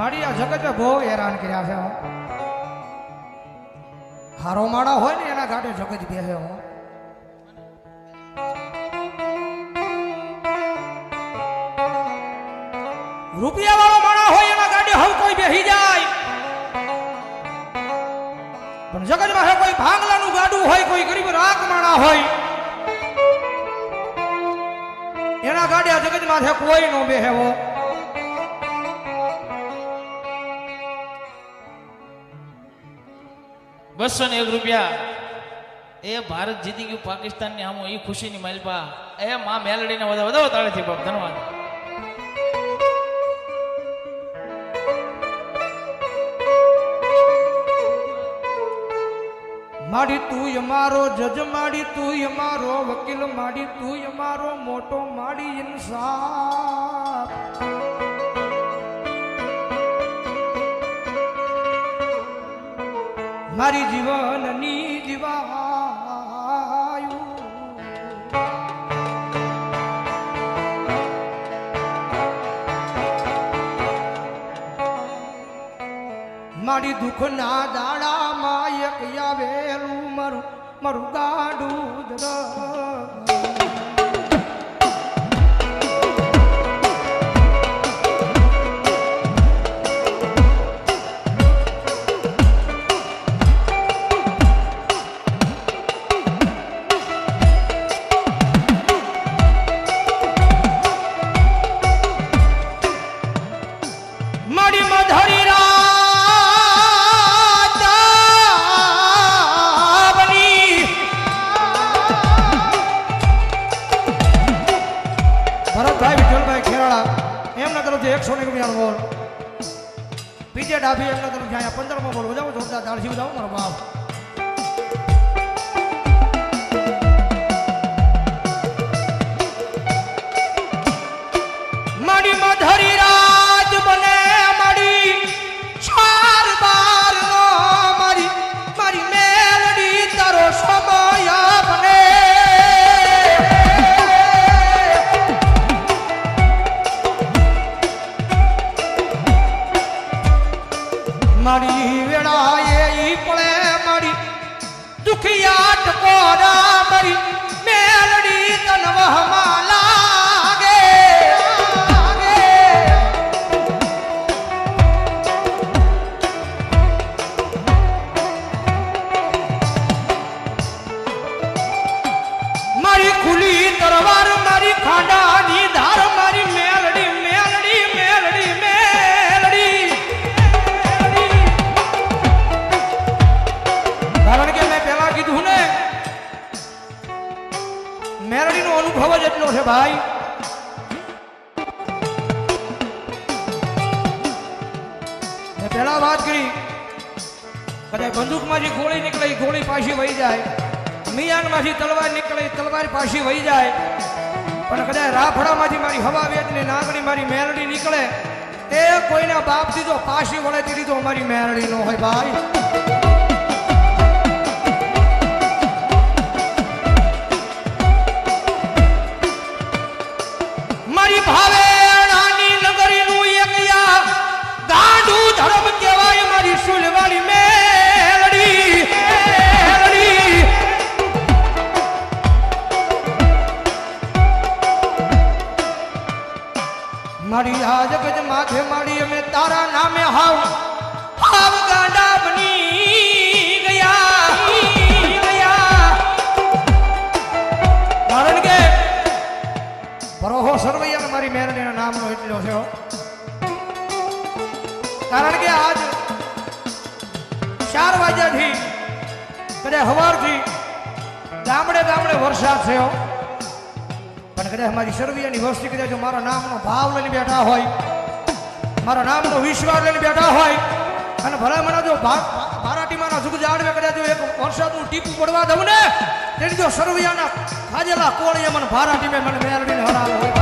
મારી આ જગતે બહુ હેરાન કર્યા છે. હારો માળા હોય ને એના ઘાટે જગત બેસે હો. રૂપિયા વાળો માણા હોય એના ગાડી હવે કોઈ બેસી જાય. પણ જગતમાં કોઈ ભાંગલાનું ગાડું હોય, કોઈ ગરીબ રાખ માણા હોય, એના ગાડી આ જગતમાં છે કોઈ નો બેહેવો બસો ને એક રૂપિયા. એ ભારત જીતી ગયું પાકિસ્તાનની આમો એ ખુશીની માલપા એ માં મેલડીને વધારે વધારે તાળેથી બાપ ધન્યવાદ માડી તું અમારો જજ, માડી તું અમારો વકીલ, માડી તું અમારો મોટો, માડી ઇન્સાફ મારી જીવનની જીવાયુ. મારી દુઃખના દાડામાં એક આવેલું મારું મારું ગાડું દર ભરતભાઈ વિઠ્ઠલભાઈ ખેરાળા, એમના તરફથી એકસો ને રૂપિયાનો બોલ. પીજે ડાભી એમના તરફથી અહીંયા પંદરમો બોલ. બજાવો જોરદાર દાળસી બજાવો મારો બાપ. પાછી વહી જાય. પણ કદાચ રાફડામાંથી મારી હવા વેચની નાગણી મારી મેલડી નીકળે, તે કોઈના બાપથી જો પાછી વળે તે તો અમારી મેલડી નો હોય ભાઈ. મારી આ જગત માથે મારી અમે તારા નામે હાવ. હાવ ગાંડા બની ગયા. ગયા કારણ કે ભરોહો સરવૈયા મારી મેરડીના નામનો એટલો છે કારણ કે આજ ચાર વાગ્યાથી, કદાચ સવારથી ગામડે ગામડે વરસાદ. પણ કદાચ મારી સરવૈયાની વસ્તી કદાચ મારા નામનો ભાવ લઈને બેઠા હોય, મારા નામનો વિશ્વાસ લઈને બેઠા હોય, અને ભલા મને જો ભારાટીમાંના જુગ જાડવે કદાચ જો એક વરસાદનું ટીપું પડવા દઉં ને, તેની જો સરવૈયાના ખાજેલા કોળીએ મને ભારાટીમે મને મેરડીને હરાવો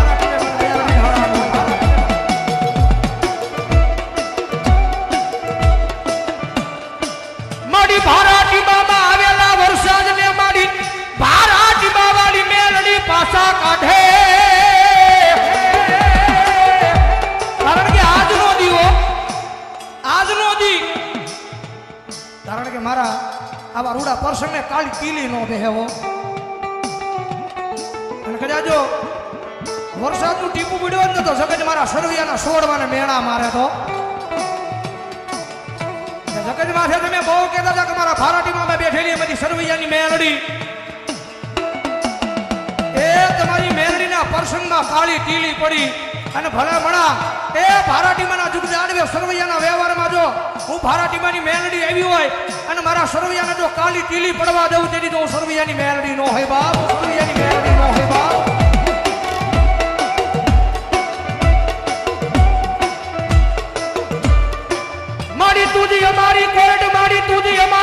આવા કાળી પીલી નો બેહવો અને કદાજો વરસાદનું ટીપું પીડ્યો જ નતો સગજ મારા સરવૈયાના સોડવાને મેળા મારે તો. જગજ માથે તમે બહુ કહેતા હતા કે મારા ભારાટીમાં મેં બેઠેલી બધી સરવૈયાની મેલડી. એ તમારી મેલડીના પ્રસંગમાં કાળી ટીલી પડી. અને ભલા ભણા, એ ફારાટીમાંના જુગ જાડવે સરવૈયાના વ્યવહારમાં જો હું ફારાટીમાંની મેલડી આવી હોય અને મારા સરવૈયાને જો કાલી ટીલી પડવા દઉં, તેની તો હું સરવૈયાની મેલડી નો હોય બાપ સરવૈયાની મેલડી નો હોય બાપ. મારી તુજી અમારી કોર્ટ, મારી તુજી અમારો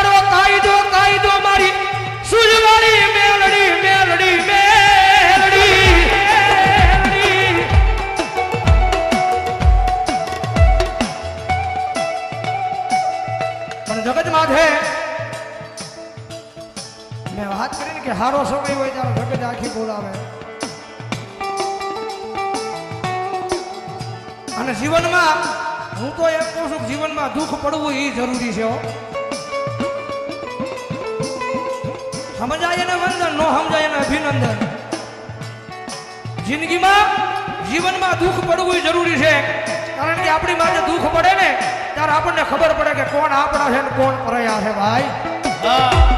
જીવનમાં દુઃખ પડવું એ જરૂરી છે સમજાય એને વંદન, નો સમજાય એને અભિનંદન. જિંદગીમાં જીવનમાં દુઃખ પડવું જરૂરી છે. કારણ કે આપણી માટે દુઃખ પડે ને, ત્યારે આપણને ખબર પડે કે કોણ આપણા છે ને કોણ પરયા છે, ભાઈ. હા.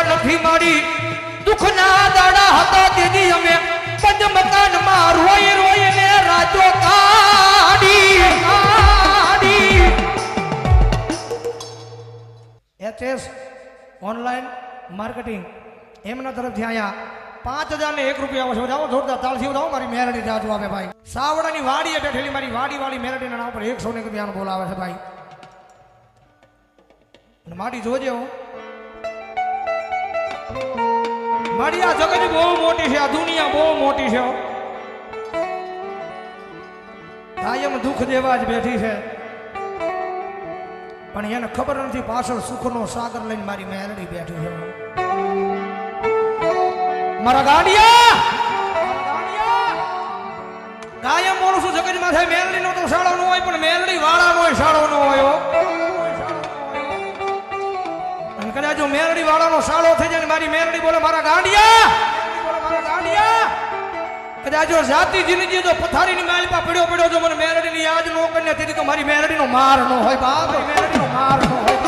અમે નથી મારી. દુઃખના દાડા હતા તેથી અમે પંચ મકાનમાં રોઈ રોઈ ને રાજો કાઢી. કાઢી. HS online marketing. એમના તરફથી અહીંયા પાંચ હજાર ને એક રૂપિયા આવશે જાઓ જોરદાર તાળથી જાઓ મારી મેરડી જાજુ આવે ભાઈ. સાવડાની વાડીએ બેઠેલી મારી વાડી વાળી મેલડીના નામ પર એકસો ને રૂપિયાનો બોલાવે છે ભાઈ. માટી જોજે હું. મારી આ જગત બહુ મોટી છે, આ દુનિયા બહુ મોટી છે. કાયમ દુઃખ દેવા જ બેઠી છે. પણ એને ખબર નથી પાછળ સુખનો સાગર લઈને મારી મેલડી બેઠી છે. મારા ગાડિયા! કાયમ બોલું છું જગતમાં થાય મેલડી નો તો શાળો નો હોય, પણ મેલડી વાળા નો શાળો નો હોય. અને કદાચ જો મેરડી વાળાનો સાળો થઈ જાય ને મારી મેરડી બોલે, મારા ગાંડિયા! મારા ગાંડિયા! કદાચ જો જાતિ જિંદગી જો પથારીની માલપા પડ્યો પડ્યો જો મને મેરડીની યાદ નો કરીને તેથી તો મારી મેલડીનો માર નો હોય, બાપ. મારી મેલડીનો માર નો હોય.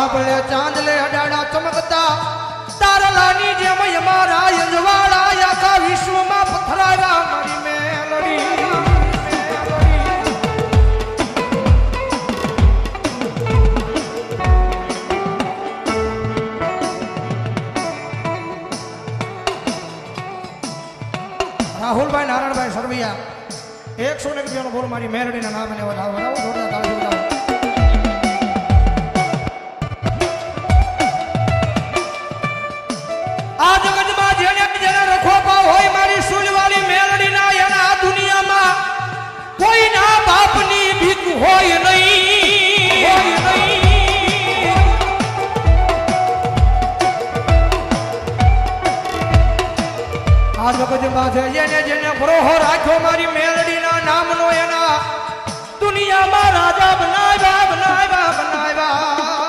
આપલે ચાંદલે અડાડા ચમકતા. તારલાની જેમ અમારા યજવાળા આખા વિશ્વમાં પથરાયા મારી રાહુલભાઈ, નારાયણભાઈ, સરવૈયા. એકસો ને રૂપિયાનો બોલ મારી મેરડીના નામે વધાવો વધાવો બાપની ભીખ હોય નહીં. નહીં આ જગતમાં છે જેને જેને ભરોહો રાખ્યો મારી મેલડીના નામનો એના દુનિયામાં રાજા બનાવ્યા બનાવ્યા બનાવ્યા.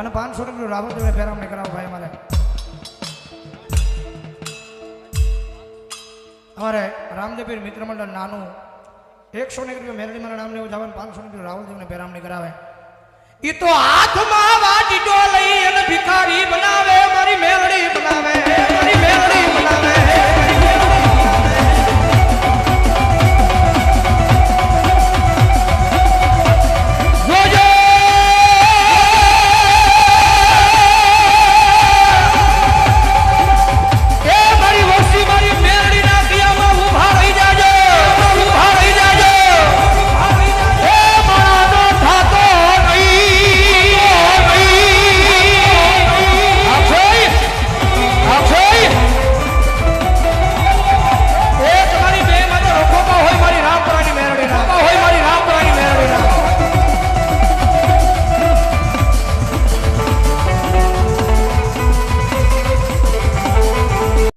અને પાંચસો રૂપિયા રાહુલ દેવડે પહેરામણી કરાવો ભાઈ અમારે. અમારે રામદેવીર મિત્ર મંડળ નાનું એકસો ને રૂપિયા મેરડી મારા નામને એવું જવાનું, પાંચસો રૂપિયા રાહુલ દેવને પહેરામણી કરાવે. એ તો હાથમાં વાટી લઈ અને ભિખારી બનાવે, મારી મેરડી બનાવે, મારી મેરડી